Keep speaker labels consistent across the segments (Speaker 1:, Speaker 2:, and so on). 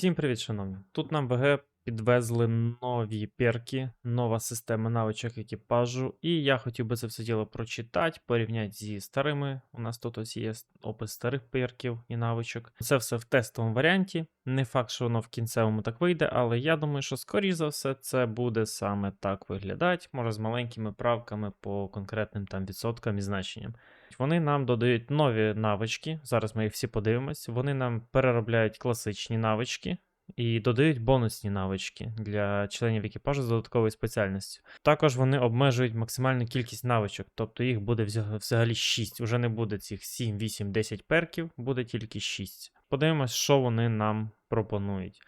Speaker 1: Всім привіт, шановні. Тут нам ВГ підвезли нові перки, нова система навичок екіпажу, і я хотів би це все діло прочитати, порівняти зі старими. У нас тут ось є опис старих перків і навичок. Це все в тестовому варіанті. Не факт, що воно в кінцевому так вийде, але я думаю, що скоріш за все це буде саме так виглядати, може з маленькими правками по конкретним там відсоткам і значенням. Вони нам додають нові навички. Зараз ми їх всі подивимось. Вони нам переробляють класичні навички і додають бонусні навички для членів екіпажу з додатковою спеціальністю. Також вони обмежують максимальну кількість навичок, тобто їх буде взагалі 6. Уже не буде цих 7, 8, 10 перків, буде тільки 6. Подивимось, що вони нам пропонують.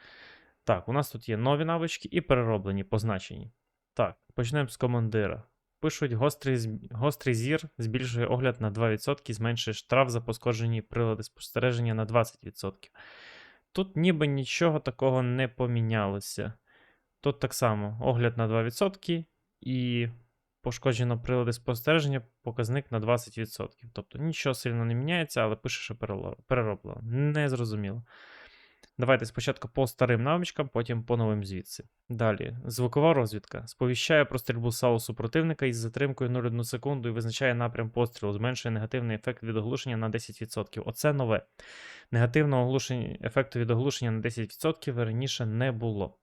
Speaker 1: Так, у нас тут є нові навички і перероблені, позначені. Так, почнемо з командира. Пишуть, гострий, гострий зір збільшує огляд на 2% і зменшує штраф за пошкоджені прилади спостереження на 20%. Тут ніби нічого такого не помінялося. Тут так само огляд на 2% і пошкоджено прилади спостереження, показник на 20%. Тобто нічого сильно не міняється, але пише, що перероблено. Не зрозуміло. Давайте спочатку по старим навичкам, потім по новим звідси. Далі, звукова розвідка. Сповіщає про стрільбу САУ супротивника із затримкою 0,1 секунду і визначає напрям пострілу, зменшує негативний ефект від оглушення на 10%. Оце нове. Негативного оглушення, ефекту від оглушення на 10% раніше не було.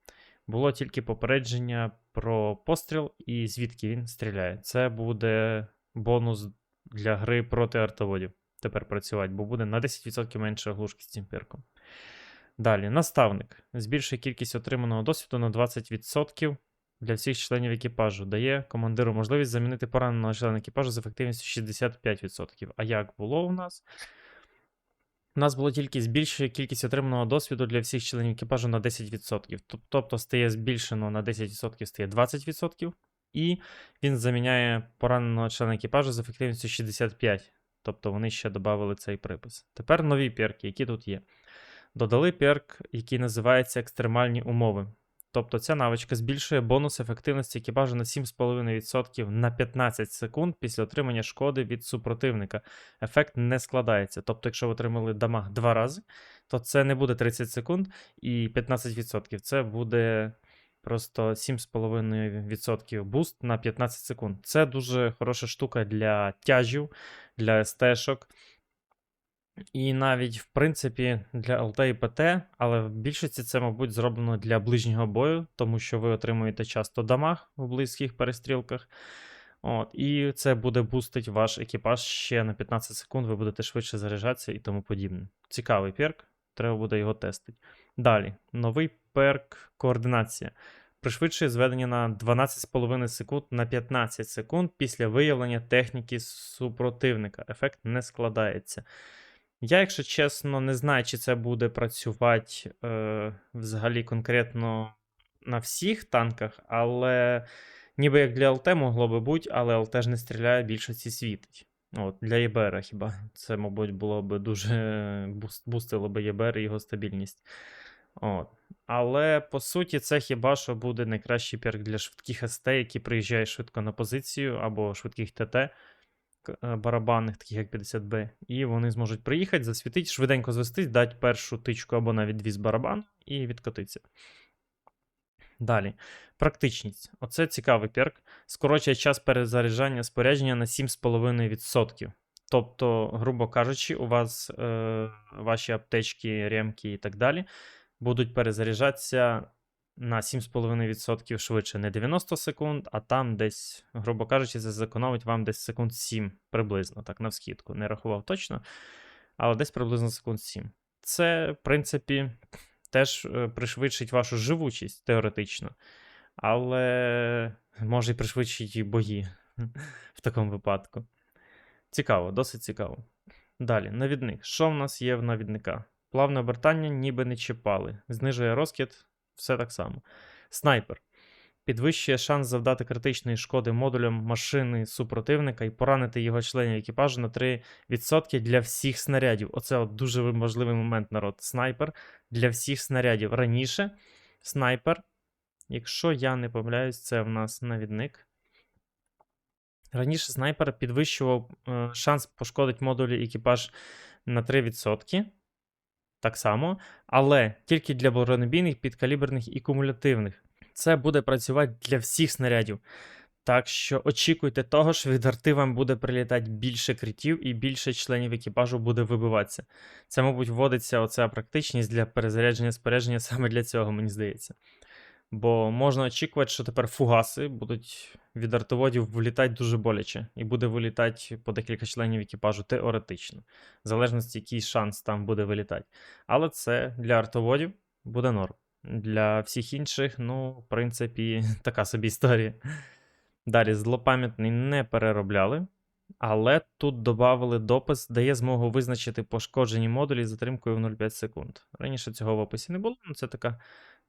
Speaker 1: Було тільки попередження про постріл і звідки він стріляє. Це буде бонус для гри проти артоводів. Тепер працювати, бо буде на 10% менше оглушки з цим перком. Далі, наставник. Збільшує кількість отриманого досвіду на 20% для всіх членів екіпажу. Дає командиру можливість замінити пораненого члена екіпажу з ефективністю 65%. А як було у нас? У нас було тільки збільшує кількість отриманого досвіду для всіх членів екіпажу на 10%. Тобто стає збільшено на 10% стає 20%. І він заміняє пораненого члена екіпажу з ефективністю 65%. Тобто вони ще додали цей припис. Тепер нові перки, які тут є. Додали перк, який називається екстремальні умови. Тобто ця навичка збільшує бонус ефективності екіпажу на 7,5% на 15 секунд після отримання шкоди від супротивника. Ефект не складається. Тобто, якщо ви отримали дамаг два рази, то це не буде 30 секунд і 15%. Це буде просто 7,5% буст на 15 секунд. Це дуже хороша штука для тяжів, для СТ-шок. І навіть, в принципі, для ЛТ і ПТ, але в більшості це, мабуть, зроблено для ближнього бою, тому що ви отримуєте часто дамаг у близьких перестрілках. От, і це буде бустить ваш екіпаж ще на 15 секунд, ви будете швидше заряджатися і тому подібне. Цікавий перк, треба буде його тестити. Далі, новий перк координація. Пришвидшує зведення на 12,5 секунд на 15 секунд після виявлення техніки супротивника. Ефект не складається. Я, якщо чесно, не знаю, чи це буде працювати е, взагалі конкретно на всіх танках, але ніби як для ЛТ могло би бути, але ЛТ ж не стріляє, більшості світить. От, для ЄБР хіба. Це, мабуть, було б дуже буст- бустило би ЄБР і його стабільність. От. Але по суті, це хіба що буде найкращий перк для швидких СТ, які приїжджають швидко на позицію, або швидких ТТ е, барабанних, таких як 50Б, і вони зможуть приїхати, засвітити, швиденько звестись, дати першу тичку або навіть дві з барабану і відкотитися. Далі. Практичність. Оце цікавий перк. Скорочує час перезаряджання спорядження на 7,5%. Тобто, грубо кажучи, у вас е, ваші аптечки, ремки і так далі будуть перезаряджатися на 7,5% швидше, не 90 секунд, а там десь, грубо кажучи, це зекономить вам десь секунд 7 приблизно, так, навскідку. Не рахував точно, але десь приблизно секунд 7. Це, в принципі, теж е, пришвидшить вашу живучість теоретично, але може і пришвидшить і бої в такому випадку. Цікаво, досить цікаво. Далі, навідник. Що в нас є в навідника? Плавне обертання ніби не чіпали. Знижує розкид, все так само. Снайпер. Підвищує шанс завдати критичної шкоди модулям машини супротивника і поранити його членів екіпажу на 3% для всіх снарядів. Оце от дуже важливий момент, народ. Снайпер для всіх снарядів. Раніше снайпер, якщо я не помиляюсь, це в нас навідник. Раніше снайпер підвищував е, шанс пошкодити модулі екіпаж на 3%. Так само, але тільки для бронебійних, підкаліберних і кумулятивних. Це буде працювати для всіх снарядів. Так що очікуйте того, що від арти вам буде прилітати більше критів і більше членів екіпажу буде вибиватися. Це, мабуть, вводиться оця практичність для перезарядження спорядження саме для цього, мені здається. Бо можна очікувати, що тепер фугаси будуть від артоводів вилітати дуже боляче, і буде вилітати по декілька членів екіпажу теоретично, в залежності, який шанс там буде вилітати. Але це для артоводів буде норм. Для всіх інших, ну, в принципі, така собі історія. Далі, злопам'ятний не переробляли, але тут додали допис, дає змогу визначити пошкоджені модулі з затримкою в 0,5 секунд. Раніше цього в описі не було, але це така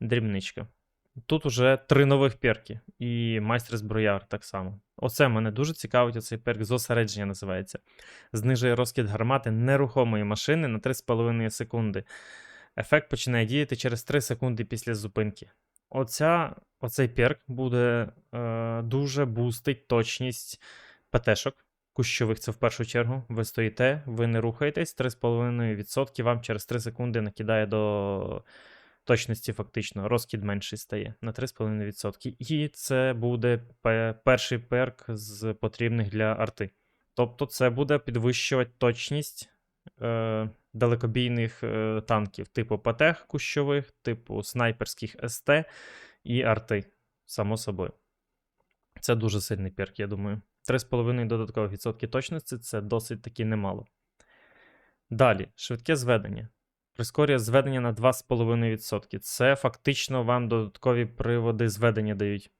Speaker 1: дрібничка. Тут уже три нових перки, і майстер зброяр так само. Оце мене дуже цікавить, оцей перк зосередження називається. Знижує розкид гармати нерухомої машини на 3,5 секунди. Ефект починає діяти через 3 секунди після зупинки. Оця, Оцей перк буде е, дуже бустить точність ПТшок кущових, це в першу чергу. Ви стоїте, ви не рухаєтесь, 3,5% вам через 3 секунди накидає до точності, фактично. Розкид менший стає на 3,5%. І це буде перший перк з потрібних для арти. Тобто, це буде підвищувати точність е, далекобійних е, танків, типу ПТ кущових, типу снайперських СТ і арти, само собою. Це дуже сильний перк, я думаю. 3,5 додаткових відсотки точності це досить таки немало. Далі, швидке зведення. Прискорює зведення на 2,5%. Це фактично вам додаткові приводи зведення дають.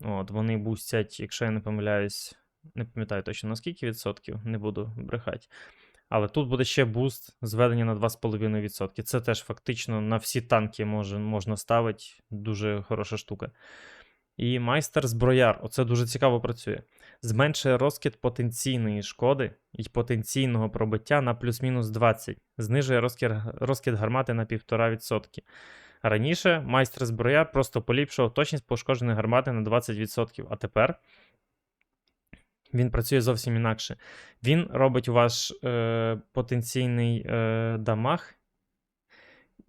Speaker 1: От, Вони бустять, якщо я не помиляюсь, не пам'ятаю точно на скільки відсотків, не буду брехати. Але тут буде ще буст зведення на 2,5%. Це теж фактично на всі танки може, можна ставити. Дуже хороша штука. І майстер зброяр, оце дуже цікаво працює. Зменшує розкид потенційної шкоди і потенційного пробиття на плюс-мінус 20, знижує розкид, розкид гармати на 1,5%. Раніше майстер зброяр просто поліпшував точність пошкодженої гармати на 20%, а тепер він працює зовсім інакше. Він робить ваш е, потенційний е, дамаг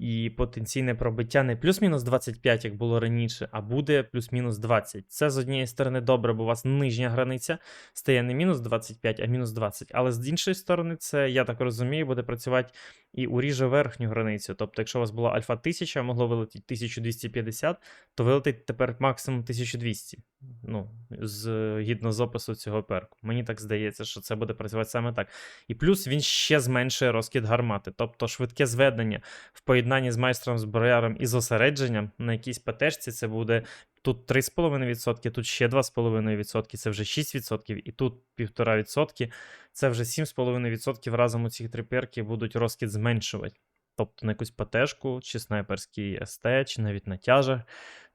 Speaker 1: і потенційне пробиття не плюс-мінус 25, як було раніше, а буде плюс-мінус 20. Це з однієї сторони добре, бо у вас нижня границя стає не мінус 25, а мінус 20. Але з іншої сторони, це, я так розумію, буде працювати і уріже верхню границю. Тобто, якщо у вас була альфа 1000, могло вилетіти 1250, то вилетить тепер максимум 1200. Ну, згідно з опису цього перку. Мені так здається, що це буде працювати саме так. І плюс він ще зменшує розкид гармати. Тобто швидке зведення в поєднанні з майстром зброяром і зосередженням на якійсь ПТшці це буде. Тут 3,5%, тут ще 2,5%, це вже 6%, і тут 1,5%, це вже 7,5% разом у ці три перки будуть розкид зменшувати. Тобто на якусь ПТшку, чи снайперський СТ, чи навіть на тяжах,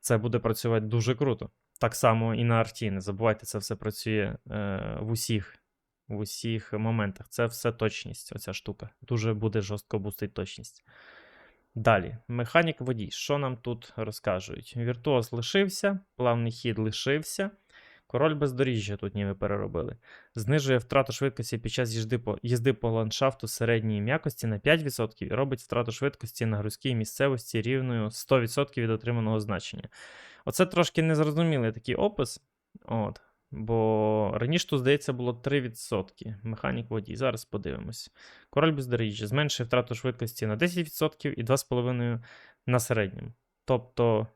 Speaker 1: це буде працювати дуже круто. Так само і на арті. Не забувайте, це все працює е, в усіх в усіх моментах. Це все точність, оця штука. Дуже буде жорстко бустить точність. Далі, механік водій. Що нам тут розкажуть? Віртуоз лишився, плавний хід лишився. Король бездоріжжя тут ніби переробили. Знижує втрату швидкості під час їзди по, їзди по ландшафту середньої м'якості на 5% і робить втрату швидкості на грузькій місцевості рівною 100% від отриманого значення. Оце трошки незрозумілий такий опис. От. Бо раніше тут, здається, було 3%. Механік водій. Зараз подивимось. Король бездоріжжя зменшує втрату швидкості на 10% і 2,5% на середньому. Тобто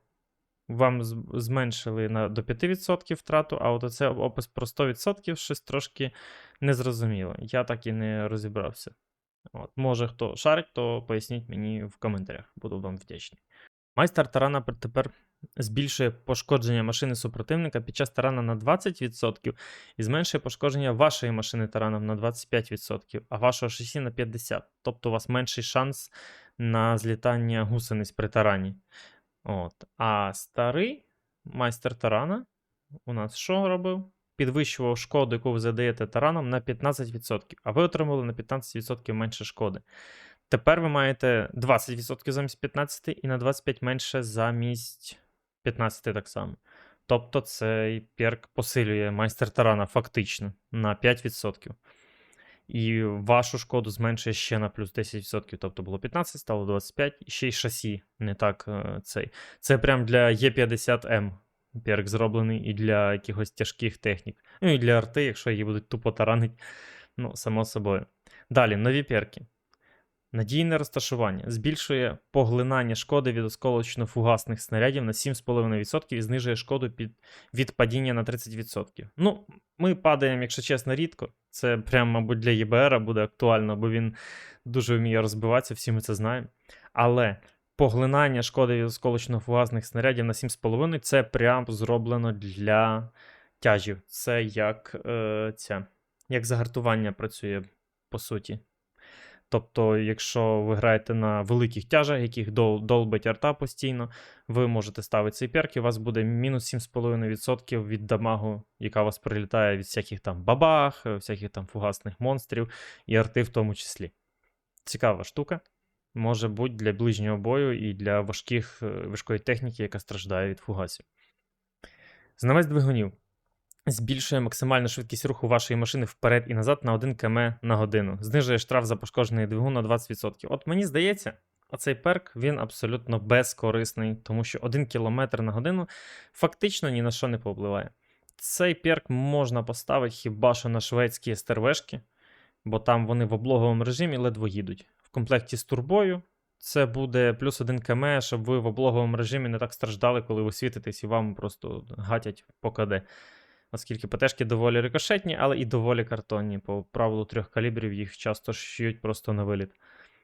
Speaker 1: вам зменшили на, до 5% втрату, а от оце опис про 100% щось трошки незрозуміло. Я так і не розібрався. От. Може, хто шарить, то поясніть мені в коментарях. Буду вам вдячний. Майстер тарана пер- тепер збільшує пошкодження машини супротивника під час тарана на 20% і зменшує пошкодження вашої машини тараном на 25%, а вашого шасі на 50%. Тобто у вас менший шанс на злітання гусениць при тарані. От. А старий майстер тарана у нас що робив? Підвищував шкоду, яку ви задаєте тараном на 15%, а ви отримали на 15% менше шкоди. Тепер ви маєте 20% замість 15% і на 25 менше замість 15 так само. Тобто цей перк посилює майстер тарана фактично на 5%. І вашу шкоду зменшує ще на плюс 10%. Тобто було 15, стало 25, і ще й шасі не так е, цей. Це прям для Е50М перк зроблений і для якихось тяжких технік. Ну і для арти, якщо її будуть тупо таранить, ну, само собою. Далі, нові перки. Надійне розташування збільшує поглинання шкоди від осколочно-фугасних снарядів на 7,5% і знижує шкоду під, від падіння на 30%. Ну, ми падаємо, якщо чесно, рідко. Це прям, мабуть, для ЄБР буде актуально, бо він дуже вміє розбиватися, всі ми це знаємо. Але поглинання шкоди від осколочно-фугасних снарядів на 7,5% це прям зроблено для тяжів. Це як, е, ця, як загартування працює, по суті. Тобто, якщо ви граєте на великих тяжах, яких дол, долбить арта постійно, ви можете ставити цей перк, і у вас буде мінус 7,5% від дамагу, яка вас прилітає від всяких там бабах, е, всяких там фугасних монстрів і арти в тому числі. Цікава штука. Може бути для ближнього бою і для важких, е, важкої техніки, яка страждає від фугасів. Знавець двигунів збільшує максимальну швидкість руху вашої машини вперед і назад на 1 км на годину. Знижує штраф за пошкоджений двигун на 20%. От мені здається, оцей перк він абсолютно безкорисний, тому що 1 км на годину фактично ні на що не повпливає. Цей перк можна поставити хіба що на шведські стервешки, бо там вони в облоговому режимі ледве їдуть. В комплекті з турбою це буде плюс 1 км, щоб ви в облоговому режимі не так страждали, коли ви світитесь і вам просто гатять по КД. Оскільки ПТшки доволі рикошетні, але і доволі картонні. По правилу трьох калібрів їх часто шиють просто на виліт.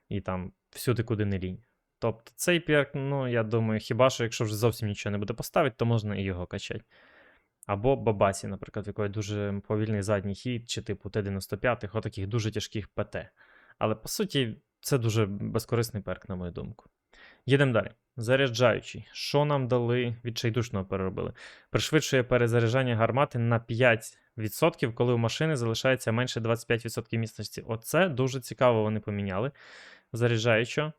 Speaker 1: І там всюди, куди не лінь. Тобто цей перк, ну, я думаю, хіба що якщо вже зовсім нічого не буде поставити, то можна і його качати. Або Бабасі, наприклад, в якої дуже повільний задній хід, чи типу Т-95, отаких дуже тяжких ПТ. Але по суті, це дуже безкорисний перк, на мою думку. Їдемо далі. Заряджаючий. Що нам дали відчайдушного переробили? Пришвидшує перезаряджання гармати на 5%, коли у машини залишається менше 25% міцності. Оце дуже цікаво вони поміняли. Заряджаючо.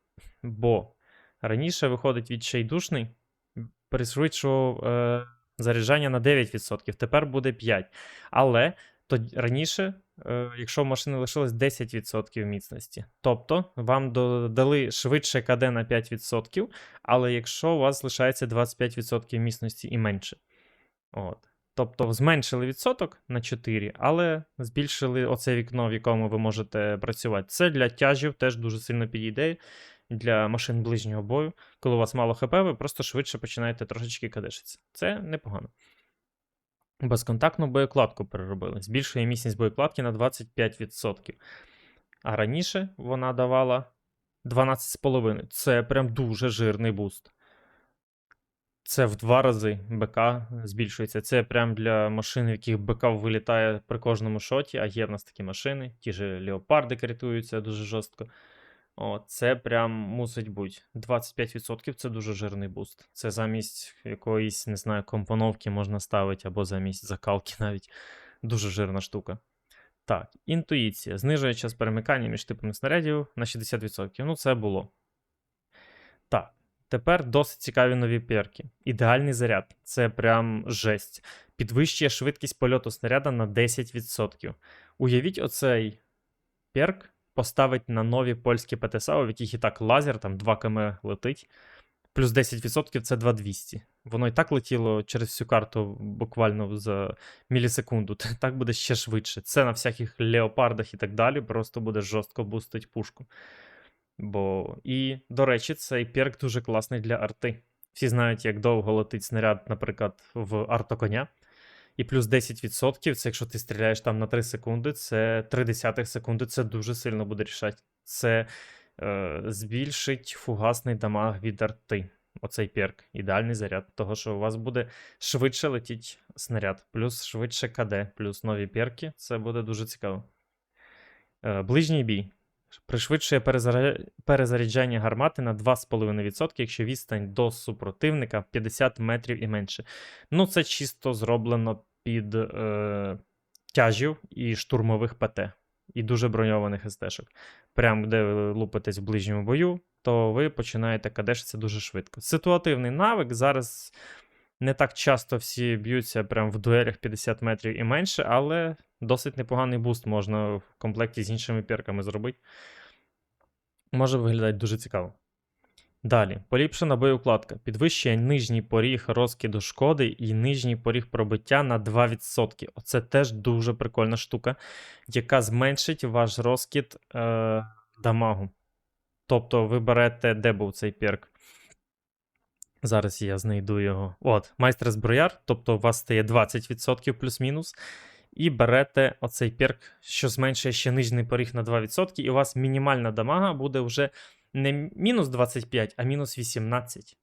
Speaker 1: Бо раніше виходить відчайдушний, пришвидшував е, заряджання на 9%, тепер буде 5%. Але то раніше, е, якщо в машини лишилось 10% міцності, тобто вам додали швидше КД на 5%, але якщо у вас лишається 25% міцності і менше. От. Тобто зменшили відсоток на 4, але збільшили оце вікно, в якому ви можете працювати. Це для тяжів теж дуже сильно підійде. Для машин ближнього бою, коли у вас мало ХП, ви просто швидше починаєте трошечки кадешитися. Це непогано. Безконтактну боєкладку переробили. Збільшує міцність боєкладки на 25%. А раніше вона давала 12,5. Це прям дуже жирний буст. Це в два рази БК збільшується. Це прям для машин, в яких БК вилітає при кожному шоті, а є в нас такі машини. Ті ж леопарди критуються дуже жорстко. О, Це прям мусить бути. 25% це дуже жирний буст. Це замість якоїсь, не знаю, компоновки можна ставити, або замість закалки навіть. Дуже жирна штука. Так, інтуїція. Знижує час перемикання між типами снарядів на 60%. Ну, це було. Так, тепер досить цікаві нові перки. Ідеальний заряд. Це прям жесть. Підвищує швидкість польоту снаряда на 10%. Уявіть оцей перк поставить на нові польські ПТСА, в яких і так лазер, там 2 км летить. Плюс 10% це 2200. Воно і так летіло через всю карту буквально за мілісекунду. Так буде ще швидше. Це на всяких леопардах і так далі. Просто буде жорстко бустить пушку. Бо І, до речі, цей перк дуже класний для арти. Всі знають, як довго летить снаряд, наприклад, в артоконя. І плюс 10%, це якщо ти стріляєш там на 3 секунди, це 3 десятих секунди, це дуже сильно буде рішати. Це е, збільшить фугасний дамаг від арти. Оцей перк, ідеальний заряд. Того, що у вас буде швидше летіть снаряд, плюс швидше КД, плюс нові перки. Це буде дуже цікаво. Е, ближній бій. Пришвидшує перезаряджання гармати на 2,5%, якщо відстань до супротивника 50 метрів і менше. Ну, це чисто зроблено під е, тяжів і штурмових ПТ, і дуже броньованих СТ-шок. Прямо де ви лупитесь в ближньому бою, то ви починаєте кадешитися дуже швидко. Ситуативний навик зараз Не так часто всі б'ються прям в дуелях 50 метрів і менше, але досить непоганий буст можна в комплекті з іншими перками зробити. Може виглядати дуже цікаво. Далі, поліпшена боєукладка. Підвищує нижній поріг розкиду шкоди і нижній поріг пробиття на 2%. Оце теж дуже прикольна штука, яка зменшить ваш розкид е, дамагу. Тобто ви берете, де був цей перк. Зараз я знайду його. От, майстер зброяр, тобто у вас стає 20% плюс-мінус. І берете оцей перк, що зменшує ще нижній поріг на 2%, і у вас мінімальна дамага буде вже не мінус 25, а мінус 18.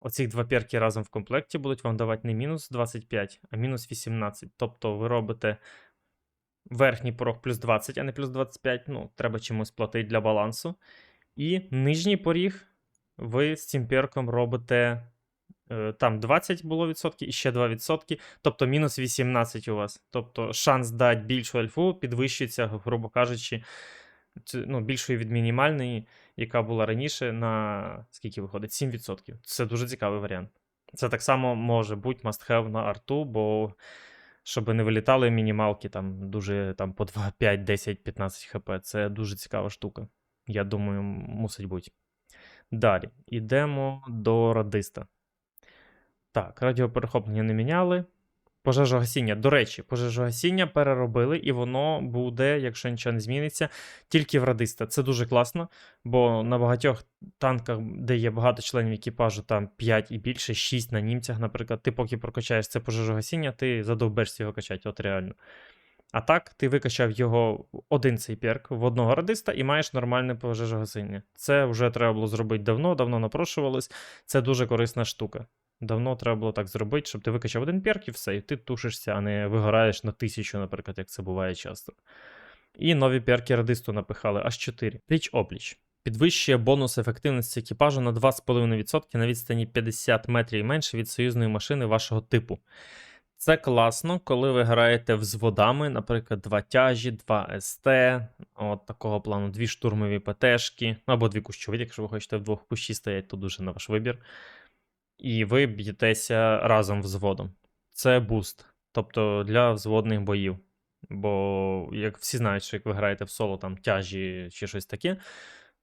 Speaker 1: Оці два перки разом в комплекті будуть вам давати не мінус 25, а мінус 18. Тобто ви робите верхній порог плюс 20, а не плюс 25. Ну, треба чимось платити для балансу. І нижній поріг ви з цим перком робите. е, Там 20 було відсотків і ще 2 відсотки, тобто мінус 18 у вас. Тобто шанс дати більшу альфу підвищується, грубо кажучи, ну, більшою від мінімальної, яка була раніше, на скільки виходить? 7%. Це дуже цікавий варіант. Це так само може бути must have на арту, бо щоб не вилітали мінімалки там дуже там по 2, 5, 10, 15 хп. Це дуже цікава штука. Я думаю, мусить бути. Далі, йдемо до радиста. Так, радіоперехоплення не міняли. Пожежогасіння. До речі, пожежогасіння переробили, і воно буде, якщо нічого не зміниться, тільки в радиста. Це дуже класно, бо на багатьох танках, де є багато членів екіпажу, там 5 і більше, 6 на німцях, наприклад, ти поки прокачаєш це пожежогасіння, ти задовбешся його качати, от реально. А так, ти викачав його один цей перк в одного радиста і маєш нормальне пожежогасіння. Це вже треба було зробити давно, давно напрошувалось. Це дуже корисна штука. Давно треба було так зробити, щоб ти викачав один перк і все, і ти тушишся, а не вигораєш на тисячу, наприклад, як це буває часто. І нові перки радисту напихали аж 4. Пліч опліч. Підвищує бонус ефективності екіпажу на 2,5% на відстані 50 метрів і менше від союзної машини вашого типу. Це класно, коли ви граєте взводами, наприклад, два тяжі, два СТ, от такого плану, дві штурмові ПТшки, або дві кущові, якщо ви хочете вдвох кущі стоять, то дуже на ваш вибір. І ви б'єтеся разом взводом. Це буст, тобто для взводних боїв. Бо, як всі знають, що як ви граєте в соло там тяжі чи щось таке,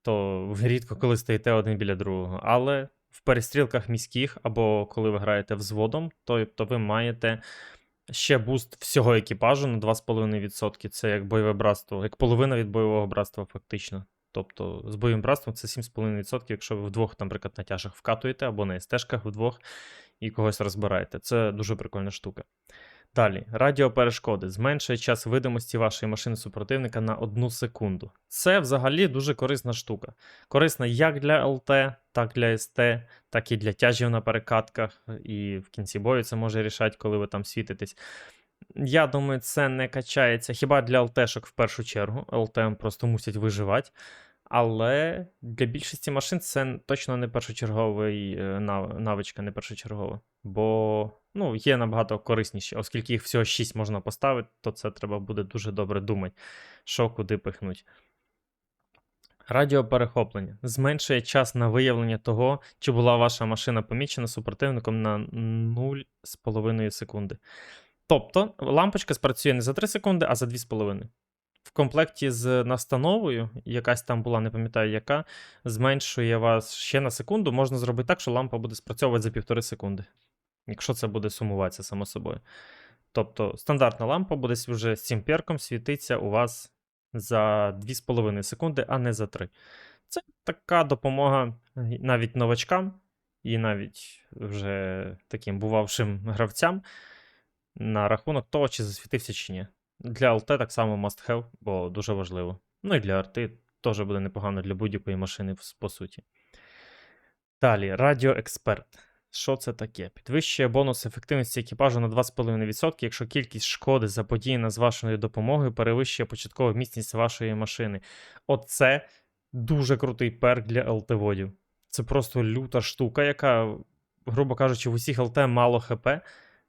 Speaker 1: то ви рідко коли стоїте один біля другого. Але в перестрілках міських, або коли ви граєте взводом, то, то ви маєте ще буст всього екіпажу на 2,5%. Це як бойове братство, як половина від бойового братства, фактично. Тобто з бойовим братством це 7,5%, якщо ви вдвох, наприклад, на тяжах вкатуєте, або на СТ-шках вдвох і когось розбираєте. Це дуже прикольна штука. Далі, радіоперешкоди зменшує час видимості вашої машини супротивника на одну секунду. Це взагалі дуже корисна штука. Корисна як для ЛТ, так для СТ, так і для тяжів на перекатках, і в кінці бою це може рішати, коли ви там світитесь. Я думаю, це не качається хіба для ЛТшок в першу чергу. ЛТ просто мусять виживати. Але для більшості машин це точно не першочерговий е, навичка, не першочергова. Бо ну, є набагато корисніші, оскільки їх всього 6 можна поставити, то це треба буде дуже добре думати, що куди пихнуть. Радіоперехоплення зменшує час на виявлення того, чи була ваша машина помічена супротивником на 0,5 секунди. Тобто лампочка спрацює не за 3 секунди, а за 2,5. В комплекті з настановою, якась там була, не пам'ятаю яка, зменшує вас ще на секунду. Можна зробити так, що лампа буде спрацьовувати за півтори секунди. Якщо це буде сумуватися само собою. Тобто стандартна лампа буде вже з цим перком світитися у вас за 2,5 секунди, а не за 3. Це така допомога навіть новачкам і навіть вже таким бувавшим гравцям на рахунок того, чи засвітився чи ні. Для ЛТ так само must have, бо дуже важливо. Ну і для арти теж буде непогано для будь-якої машини, по суті. Далі, радіоексперт. Що це таке? Підвищує бонус ефективності екіпажу на 2,5%, якщо кількість шкоди заподіяна з вашою допомогою перевищує початкову міцність вашої машини. Оце дуже крутий перк для ЛТ-водів. Це просто люта штука, яка, грубо кажучи, в усіх ЛТ мало ХП.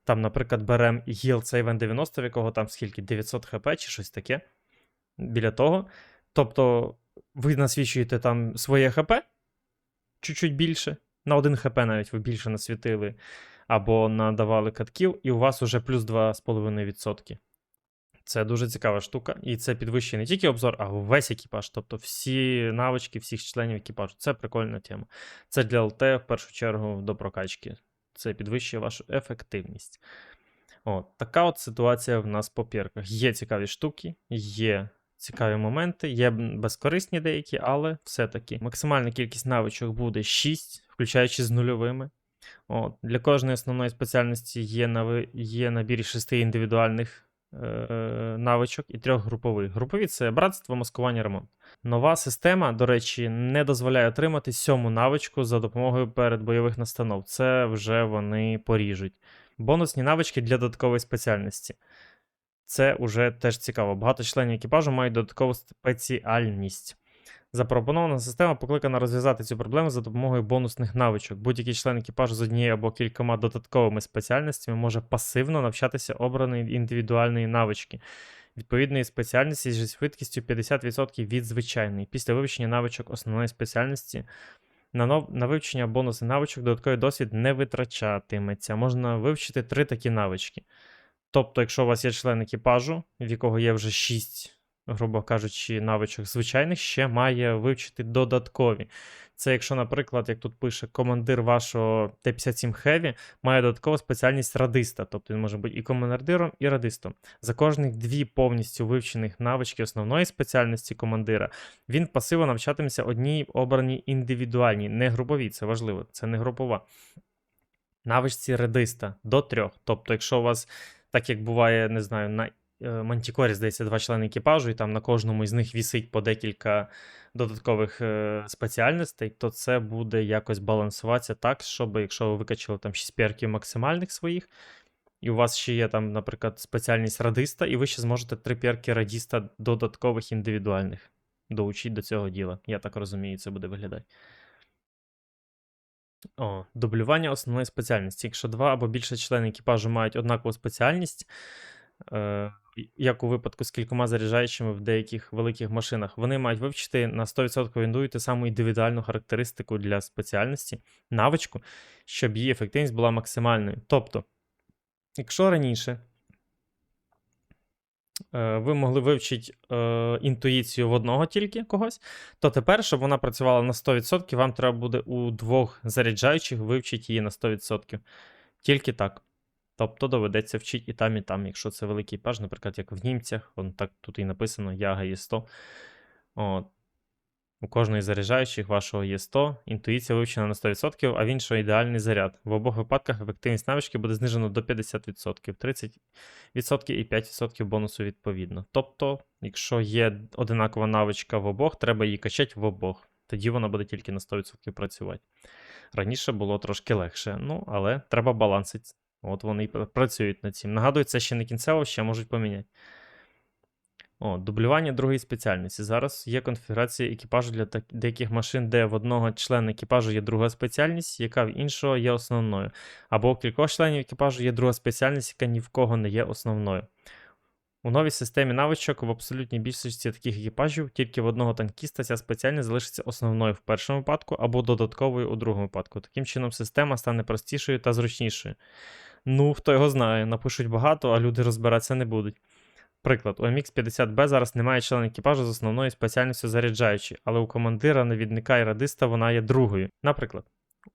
Speaker 1: Там, наприклад, беремо гіл цей Вен 90, в якого там скільки 900 хп чи щось таке. Біля того. Тобто, ви насвічуєте там своє ХП чуть-чуть більше. На 1 хп навіть ви більше насвітили. або надавали катків, і у вас уже плюс 2,5%. Це дуже цікава штука, і це підвищує не тільки обзор, а весь екіпаж, тобто всі навички всіх членів екіпажу. Це прикольна тема. Це для ЛТ в першу чергу до прокачки. Це підвищує вашу ефективність. От, така от ситуація в нас по пірках. Є цікаві штуки, є цікаві моменти, є безкорисні деякі, але все-таки максимальна кількість навичок буде 6, включаючи з нульовими. От, для кожної основної спеціальності є, нави... є набір 6 індивідуальних. Навичок і трьох групових. Групові це братство, маскування, ремонт. Нова система, до речі, не дозволяє отримати сьому навичку за допомогою передбойових настанов. Це вже вони поріжуть. Бонусні навички для додаткової спеціальності. Це вже теж цікаво. Багато членів екіпажу мають додаткову спеціальність. Запропонована система покликана розв'язати цю проблему за допомогою бонусних навичок. Будь-який член екіпажу з однією або кількома додатковими спеціальностями може пасивно навчатися обраної індивідуальної навички. Відповідної спеціальності зі швидкістю 50% від звичайної. Після вивчення навичок основної спеціальності на, нов... на вивчення бонусних навичок додатковий досвід не витрачатиметься. Можна вивчити три такі навички. Тобто, якщо у вас є член екіпажу, в якого є вже 6, грубо кажучи, навичок звичайних, ще має вивчити додаткові. Це якщо, наприклад, як тут пише, командир вашого Т-57 Heavy має додаткову спеціальність радиста, тобто він може бути і командиром, і радистом. За кожних дві повністю вивчених навички основної спеціальності командира, він пасиво навчатиметься одній обраній індивідуальній, не груповій, це важливо, це не групова. Навичці радиста до трьох. Тобто, якщо у вас, так як буває, не знаю, на Мантікорі, здається, два члени екіпажу, і там на кожному із них вісить по декілька додаткових е, спеціальностей, то це буде якось балансуватися так, щоб якщо ви викачали там 6 перків максимальних своїх, і у вас ще є там, наприклад, спеціальність радиста, і ви ще зможете три перки радіста додаткових індивідуальних доучити до цього діла. Я так розумію, це буде виглядати. О, дублювання основної спеціальності. Якщо два або більше членів екіпажу мають однакову спеціальність, е, як у випадку з кількома заряджаючими в деяких великих машинах, вони мають вивчити на 100% орендують ту саму індивідуальну характеристику для спеціальності, навичку, щоб її ефективність була максимальною. Тобто, якщо раніше е, ви могли вивчити е, інтуїцію в одного тільки когось, то тепер, щоб вона працювала на 100%, вам треба буде у двох заряджаючих вивчити її на 100%. Тільки так. Тобто доведеться вчити і там, і там, якщо це великий паж, наприклад, як в німцях, он так тут і написано Яга є 100. От. У кожної заряджаючих вашого є 100, інтуїція вивчена на 100%, а в іншого ідеальний заряд. В обох випадках ефективність навички буде знижено до 50%, 30% і 5% бонусу відповідно. Тобто, якщо є одинакова навичка в обох, треба її качати в обох. Тоді вона буде тільки на 100% працювати. Раніше було трошки легше, ну, але треба балансити. От вони і працюють над цим. Нагадую, це ще не кінцево, ще можуть поміняти. О, дублювання другої спеціальності. Зараз є конфігурація екіпажу для деяких машин, де в одного члена екіпажу є друга спеціальність, яка в іншого є основною. Або у кількох членів екіпажу є друга спеціальність, яка ні в кого не є основною. У новій системі навичок в абсолютній більшості таких екіпажів тільки в одного танкіста ця спеціальність залишиться основною в першому випадку або додатковою у другому випадку. Таким чином, система стане простішою та зручнішою. Ну, хто його знає, напишуть багато, а люди розбиратися не будуть. Приклад, у MX50B зараз немає члена екіпажу з основною спеціальністю заряджаючий, але у командира, навідника і радиста вона є другою. Наприклад,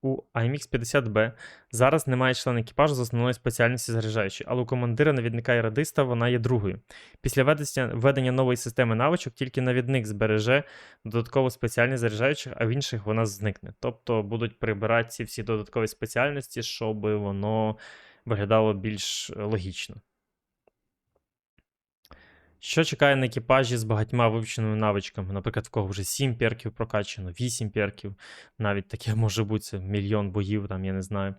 Speaker 1: у AMX50B зараз немає члена екіпажу з основною спеціальністю заряджаючий, але у командира, навідника і радиста вона є другою. Після введення нової системи навичок тільки навідник збереже додаткову спеціальність заряджаючих, а в інших вона зникне. Тобто будуть прибирати ці всі додаткові спеціальності, щоб воно виглядало більш е, логічно. Що чекає на екіпажі з багатьма вивченими навичками? Наприклад, в кого вже 7 перків прокачано, 8 перків, навіть таке може бути це мільйон боїв, там я не знаю.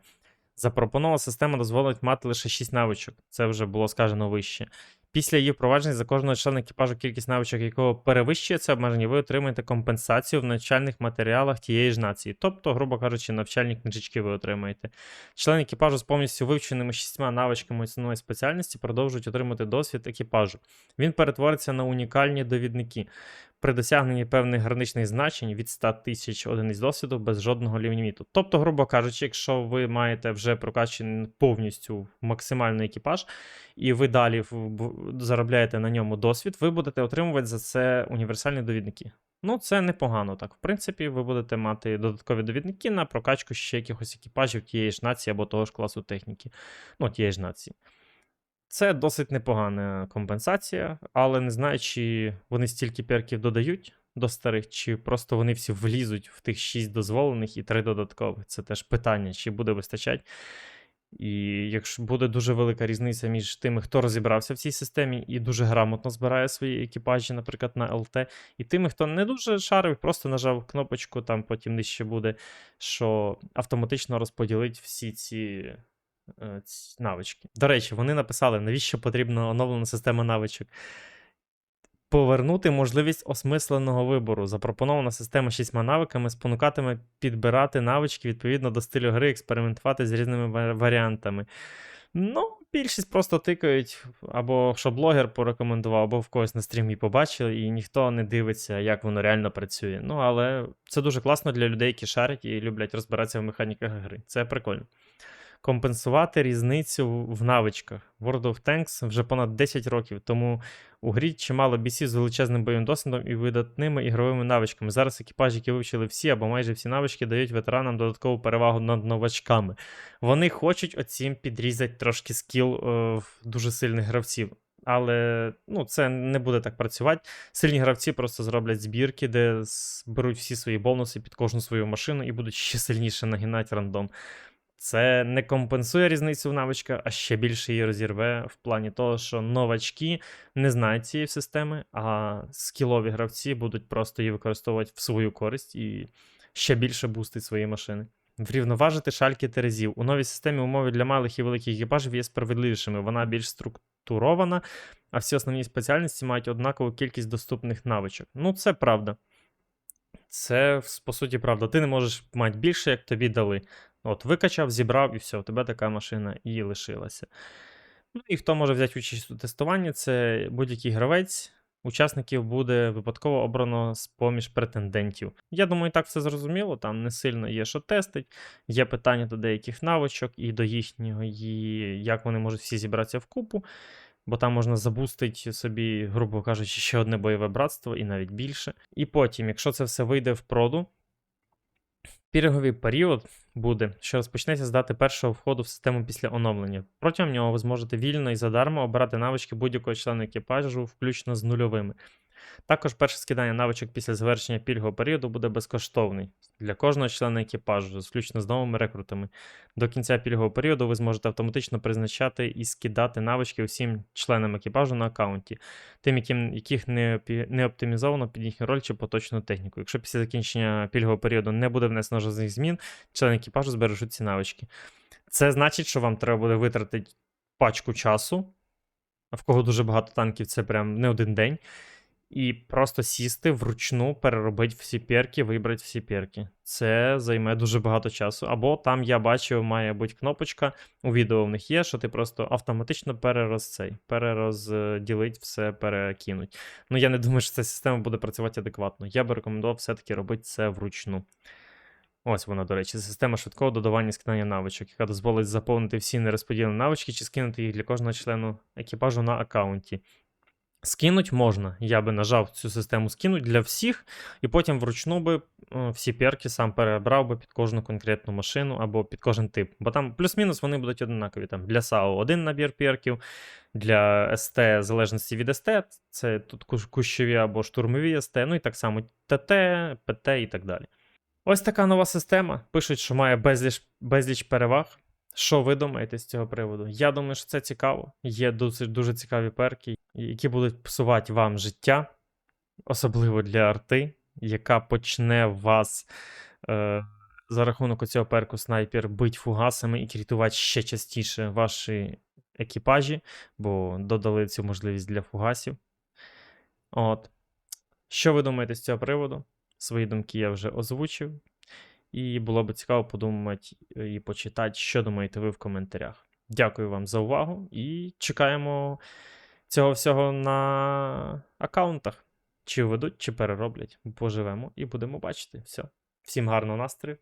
Speaker 1: Запропонована система дозволить мати лише 6 навичок. Це вже було сказано вище. Після її впровадження за кожного члена екіпажу кількість навичок, якого перевищує це обмеження, ви отримаєте компенсацію в навчальних матеріалах тієї ж нації. Тобто, грубо кажучи, навчальні книжечки ви отримаєте. Члени екіпажу з повністю вивченими шістьма навичками цінової спеціальності продовжують отримати досвід екіпажу. Він перетвориться на унікальні довідники. При досягненні певних граничних значень від 100 тисяч одиниць досвіду без жодного ліміту. Тобто, грубо кажучи, якщо ви маєте вже прокачаний повністю максимальний екіпаж, і ви далі заробляєте на ньому досвід, ви будете отримувати за це універсальні довідники. Ну, це непогано так. В принципі, ви будете мати додаткові довідники на прокачку ще якихось екіпажів тієї ж нації або того ж класу техніки. Ну, тієї ж нації. Це досить непогана компенсація, але не знаю, чи вони стільки перків додають до старих, чи просто вони всі влізуть в тих 6 дозволених і 3 додаткових. Це теж питання, чи буде вистачати. І якщо буде дуже велика різниця між тими, хто розібрався в цій системі і дуже грамотно збирає свої екіпажі, наприклад, на ЛТ, і тими, хто не дуже шарив, просто нажав кнопочку, там потім нижче буде, що автоматично розподілить всі ці навички. До речі, вони написали, навіщо потрібна оновлена система навичок. Повернути можливість осмисленого вибору. Запропонована система шістьма навиками спонукатиме підбирати навички відповідно до стилю гри, експериментувати з різними варіантами. Ну, більшість просто тикають, або що блогер порекомендував, або в когось на стрімі побачили, і ніхто не дивиться, як воно реально працює. Ну, але це дуже класно для людей, які шарять і люблять розбиратися в механіках гри. Це прикольно компенсувати різницю в- навичках. World of Tanks вже понад 10 років, тому у грі чимало бійців з величезним бойовим досвідом і видатними ігровими навичками. Зараз екіпажі, які вивчили всі або майже всі навички, дають ветеранам додаткову перевагу над новачками. Вони хочуть оцім підрізати трошки скіл е, в дуже сильних гравців. Але ну, це не буде так працювати. Сильні гравці просто зроблять збірки, де зберуть всі свої бонуси під кожну свою машину і будуть ще сильніше нагинати рандом. Це не компенсує різницю в навичках, а ще більше її розірве в плані того, що новачки не знають цієї системи, а скілові гравці будуть просто її використовувати в свою користь і ще більше бустить свої машини. Врівноважити шальки терезів. У новій системі умови для малих і великих екіпажів є справедливішими. Вона більш структурована, а всі основні спеціальності мають однакову кількість доступних навичок. Ну, це правда. Це по суті правда. Ти не можеш мати більше, як тобі дали. От, викачав, зібрав, і все, у тебе така машина і лишилася. Ну і хто може взяти участь у тестуванні, це будь-який гравець. Учасників буде випадково обрано з поміж претендентів. Я думаю, так все зрозуміло. Там не сильно є що тестить. Є питання до деяких навичок і до їхнього, і як вони можуть всі зібратися в купу. Бо там можна забустити собі, грубо кажучи, ще одне бойове братство і навіть більше. І потім, якщо це все вийде в проду, Пірговий період буде, що розпочнеться з дати першого входу в систему після оновлення. Протягом нього ви зможете вільно і задарма обирати навички будь-якого члена екіпажу, включно з нульовими. Також перше скидання навичок після завершення пільгового періоду буде безкоштовний для кожного члена екіпажу, включно з новими рекрутами. До кінця пільгового періоду ви зможете автоматично призначати і скидати навички усім членам екіпажу на аккаунті, тим, яким, яких не, не оптимізовано під їхню роль чи поточну техніку. Якщо після закінчення пільгового періоду не буде внесено жодних змін, члени екіпажу збережуть ці навички. Це значить, що вам треба буде витратити пачку часу, а в кого дуже багато танків, це прям не один день. І просто сісти вручну, переробити всі перки, вибрати всі перки. Це займе дуже багато часу. Або там я бачив, має бути кнопочка, у відео в них є, що ти просто автоматично перероз цей, перерозділить все, перекинуть. Ну я не думаю, що ця система буде працювати адекватно. Я би рекомендував все-таки робити це вручну. Ось вона, до речі, система швидкого додавання і скидання навичок, яка дозволить заповнити всі нерозподілені навички чи скинути їх для кожного члену екіпажу на аккаунті. Скинуть можна. Я би нажав цю систему скинуть для всіх, і потім вручну би е, всі перки сам перебрав би під кожну конкретну машину або під кожен тип. Бо там плюс-мінус вони будуть однакові. Там Для САУ один набір перків, для СТ, залежності від СТ, це тут кущові або штурмові СТ, ну і так само ТТ, ПТ і так далі. Ось така нова система. Пишуть, що має безліч, безліч переваг. Що ви думаєте з цього приводу? Я думаю, що це цікаво. Є дуже, дуже цікаві перки, які будуть псувати вам життя, особливо для арти, яка почне вас е, за рахунок цього перку снайпер бить фугасами і крітувати ще частіше ваші екіпажі, бо додали цю можливість для фугасів. От. Що ви думаєте з цього приводу? Свої думки я вже озвучив. І було б цікаво подумати і почитати, що думаєте ви в коментарях. Дякую вам за увагу і чекаємо цього всього на аккаунтах. Чи введуть, чи перероблять. Поживемо і будемо бачити. Все. Всім гарного настрою